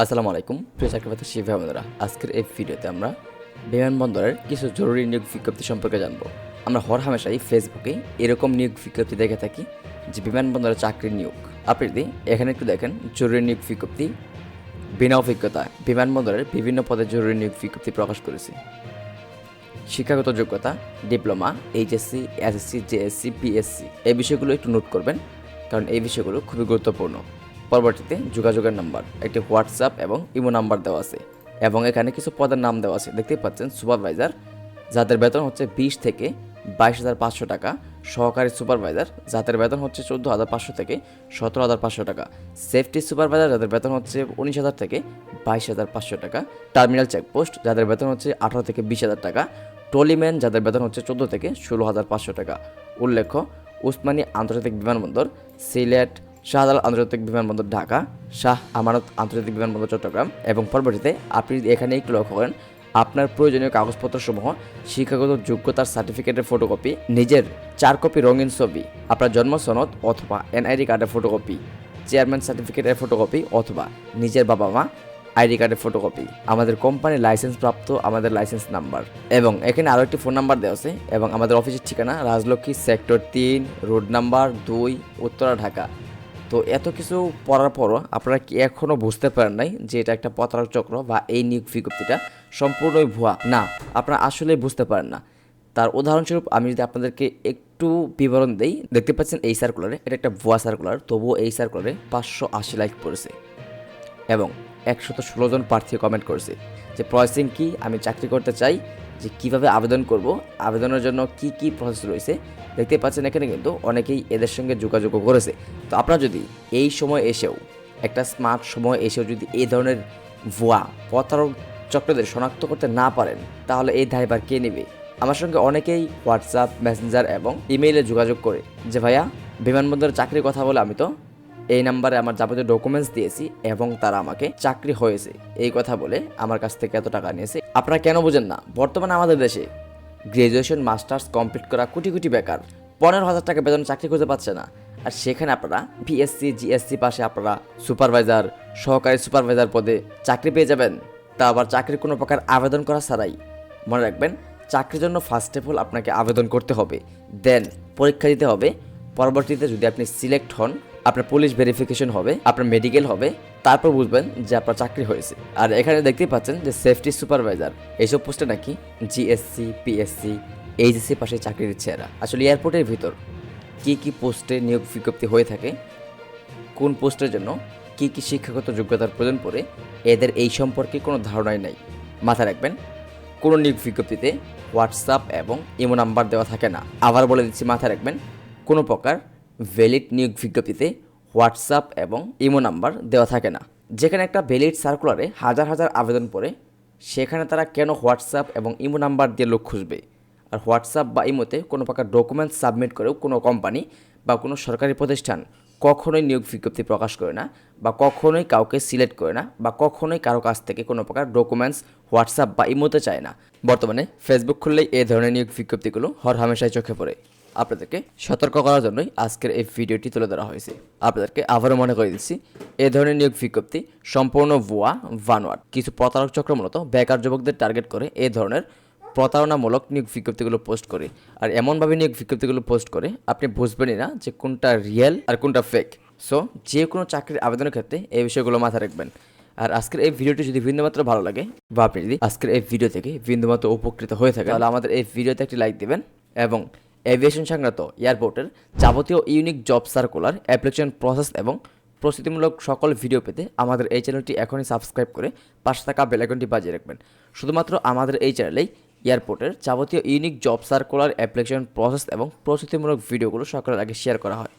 আসসালামু আলাইকুম, প্রিয় চাকরিপ্রার্থী শিব বন্ধুরা। আজকের এই ভিডিওতে আমরা বিমানবন্দরের কিছু জরুরি নিয়োগ বিজ্ঞপ্তি সম্পর্কে জানব। আমরা হর হামেশাই ফেসবুকে এরকম নিয়োগ বিজ্ঞপ্তি দেখে থাকি যে বিমানবন্দরের চাকরির নিয়োগ। আপনি যদি এখানে একটু দেখেন, জরুরি নিয়োগ বিজ্ঞপ্তি বিনা অভিজ্ঞতা বিমানবন্দরের বিভিন্ন পদে জরুরি নিয়োগ বিজ্ঞপ্তি প্রকাশ করেছে। শিক্ষাগত যোগ্যতা, diploma, HSC, SSC, JSC, PSC, এই বিষয়গুলো একটু নোট করবেন, কারণ এই বিষয়গুলো খুবই গুরুত্বপূর্ণ। পরবর্তীতে যোগাযোগের নাম্বার, একটি হোয়াটসঅ্যাপ এবং ইমো নাম্বার দেওয়া আছে এবং এখানে কিছু পদের নাম দেওয়া আছে। দেখতেই পাচ্ছেন সুপারভাইজার, যাদের বেতন হচ্ছে বিশ থেকে বাইশ হাজার পাঁচশো টাকা। সহকারী সুপারভাইজার, যাদের বেতন হচ্ছে চোদ্দ হাজার পাঁচশো থেকে সতেরো হাজার পাঁচশো টাকা। সেফটি সুপারভাইজার, যাদের বেতন হচ্ছে উনিশ হাজার থেকে বাইশ হাজার পাঁচশো টাকা। টার্মিনাল চেকপোস্ট, যাদের বেতন হচ্ছে আঠারো থেকে বিশ হাজার টাকা। টলিম্যান, যাদের বেতন হচ্ছে চোদ্দ থেকে ষোলো হাজার পাঁচশো টাকা। উল্লেখ্য, উসমানী আন্তর্জাতিক বিমানবন্দর, সিলেট শাহজালাল আন্তর্জাতিক বিমানবন্দর ঢাকা, শাহ আমানত আন্তর্জাতিক বিমানবন্দর চট্টগ্রাম এবং পরবর্তীতে আপনি এখানে একটু লক্ষ্য করেন আপনার প্রয়োজনীয় কাগজপত্রসমূহ, শিক্ষাগত যোগ্যতার সার্টিফিকেটের ফটোকপি, নিজের চার কপি রঙিন ছবি, আপনার জন্ম সনদ অথবা এনআইডি কার্ডের ফটোকপি, চেয়ারম্যান সার্টিফিকেটের ফটোকপি অথবা নিজের বাবা মা আইডি কার্ডের ফটোকপি, আমাদের কোম্পানির লাইসেন্স প্রাপ্ত আমাদের লাইসেন্স নাম্বার এবং এখানে আরও একটি ফোন নাম্বার দেওয়া আছে এবং আমাদের অফিসের ঠিকানা রাজলক্ষ্মী সেক্টর তিন, রোড নাম্বার দুই, উত্তরা, ঢাকা। তো এত কিছু পড়ার পরও আপনারা কি এখনও বুঝতে পারেন নাই যে এটা একটা প্রতারক চক্র বা এই নিয়োগ বিজ্ঞপ্তিটা সম্পূর্ণই ভুয়া? না, আপনারা আসলে বুঝতে পারেন না। তার উদাহরণস্বরূপ আমি যদি আপনাদেরকে একটু বিবরণ দেই, দেখতে পাচ্ছেন এই সার্কুলারে এটা একটা ভুয়া সার্কুলার তবুও এই সার্কুলারে পাঁচশো আশি লাইক পড়েছে এবং একশত ষোলো জন প্রার্থী কমেন্ট করেছে যে প্রসেসিং কি? আমি চাকরি করতে চাই যে কীভাবে আবেদন করব, আবেদনের জন্য কি কি প্রসেস রয়েছে, দেখতে পাচ্ছেন এখানে কিন্তু অনেকেই এদের সঙ্গে যোগাযোগও করেছে। তো আপনারা যদি এই সময় এসেও, একটা স্মার্ট সময় এসেও যদি এই ধরনের ভুয়া প্রতারক চক্রদের শনাক্ত করতে না পারেন, তাহলে এই দায়ভার কে নেবে? আমার সঙ্গে অনেকেই হোয়াটসঅ্যাপ মেসেঞ্জার এবং ইমেইলে যোগাযোগ করে যে, ভাইয়া বিমানবন্দরের চাকরির কথা বলে আমি তো এই নাম্বারে আমার যাবতীয় ডকুমেন্টস দিয়েছি এবং তারা আমাকে চাকরি হয়েছে। এই কথা বলে আমার কাছ থেকে এত টাকা নিয়েছে। আপনারা কেন বুঝেন না? বর্তমানে আমাদের দেশে গ্রাজুয়েশন মাস্টার্স কমপ্লিট করা কোটি কোটি বেকার। পনেরো হাজার টাকা বেতন চাকরি করতে পারছে না। আর সেখানে আপনারা বিএসসি জিএসসি পাশে আপনারা সুপারভাইজার সহকারী সুপারভাইজার পদে চাকরি পেয়ে যাবেন। তা আবার চাকরির কোনো প্রকার আবেদন করা ছাড়াই। মনে রাখবেন, চাকরির জন্য ফার্স্ট অফ অল আপনাকে আবেদন করতে হবে। দেন পরীক্ষা দিতে হবে। পরবর্তীতে যদি আপনি সিলেক্ট হন আপনার পুলিশ ভেরিফিকেশন হবে, আপনার মেডিকেল হবে, তারপর বুঝবেন যে আপনার চাকরি হয়েছে। আর এখানে দেখতেই পাচ্ছেন যে সেফটি সুপারভাইজার এইসব পোস্টে নাকি জিএসসি পিএসসি এইচএসসি পাশে চাকরি দিচ্ছে এরা। আসলে এয়ারপোর্টের ভিতর কি কি পোস্টে নিয়োগ বিজ্ঞপ্তি হয়ে থাকে, কোন পোস্টের জন্য কি কি শিক্ষাগত যোগ্যতার প্রয়োজন পড়ে, এদের এই সম্পর্কে কোনো ধারণাই নাই। মাথায় রাখবেন, কোনো নিয়োগ বিজ্ঞপ্তিতে হোয়াটসঅ্যাপ এবং ইমো নাম্বার দেওয়া থাকে না। আবার বলে দিচ্ছি, মাথায় রাখবেন, কোনো প্রকার ভ্যালিড নিয়োগ বিজ্ঞপ্তিতে হোয়াটসঅ্যাপ এবং ইমো নাম্বার দেওয়া থাকে না। যেখানে একটা ভ্যালিড সার্কুলারে হাজার হাজার আবেদন পড়ে, সেখানে তারা কেন হোয়াটসঅ্যাপ এবং ইমো নাম্বার দিয়ে লোক খুঁজবে? আর হোয়াটসঅ্যাপ বা ইমোতে কোনো প্রকার ডকুমেন্টস সাবমিট করেও কোনো কোম্পানি বা কোনো সরকারি প্রতিষ্ঠান কখনোই নিয়োগ বিজ্ঞপ্তি প্রকাশ করে না বা কখনোই কাউকে সিলেক্ট করে না বা কখনোই কারও কাছ থেকে কোনো প্রকার ডকুমেন্টস হোয়াটসঅ্যাপ বা ইমোতে চায় না। বর্তমানে ফেসবুক খুললেই এই ধরনের নিয়োগ বিজ্ঞপ্তিগুলো হর হামেশায় চোখে পড়ে। আপনাদেরকে সতর্ক করার জন্যই আজকের এই ভিডিওটি তুলে ধরা হয়েছে। আপনাদেরকে আবারও মনে করে দিচ্ছি এই ধরনের নিয়োগ বিজ্ঞপ্তি সম্পূর্ণ ভুয়া ভানোয়াট কিছু প্রতারক চক্র মূলত বেকার যুবকদের টার্গেট করে এ ধরনের প্রতারণামূলক নিয়োগ বিজ্ঞপ্তিগুলো পোস্ট করে। আর এমনভাবে নিয়োগ বিজ্ঞপ্তিগুলো পোস্ট করে আপনি বুঝবেনই না যে কোনটা রিয়েল আর কোনটা ফেক। সো, যে কোনো চাকরির আবেদনের ক্ষেত্রে এই বিষয়গুলো মাথায় রাখবেন। আর আজকের এই ভিডিওটি যদি বিন্দুমাত্র ভালো লাগে বা আপনি যদি আজকের এই ভিডিও থেকে বিন্দুমাত্র উপকৃত হয়ে থাকে তাহলে আমাদের এই ভিডিওতে একটি লাইক দিবেন এবং এভিয়েশন সংক্রান্ত এয়ারপোর্টের যাবতীয় unique job circular, application process এবং প্রস্তুতিমূলক সকল ভিডিও পেতে আমাদের এই চ্যানেলটি এখনই সাবস্ক্রাইব করে পাশে থাকা বেলাইকনটি বাজিয়ে রাখবেন। শুধুমাত্র আমাদের এই চ্যানেলেই এয়ারপোর্টের যাবতীয় unique job circular, application process এবং প্রস্তুতিমূলক ভিডিওগুলো সকলের আগে শেয়ার করা হয়।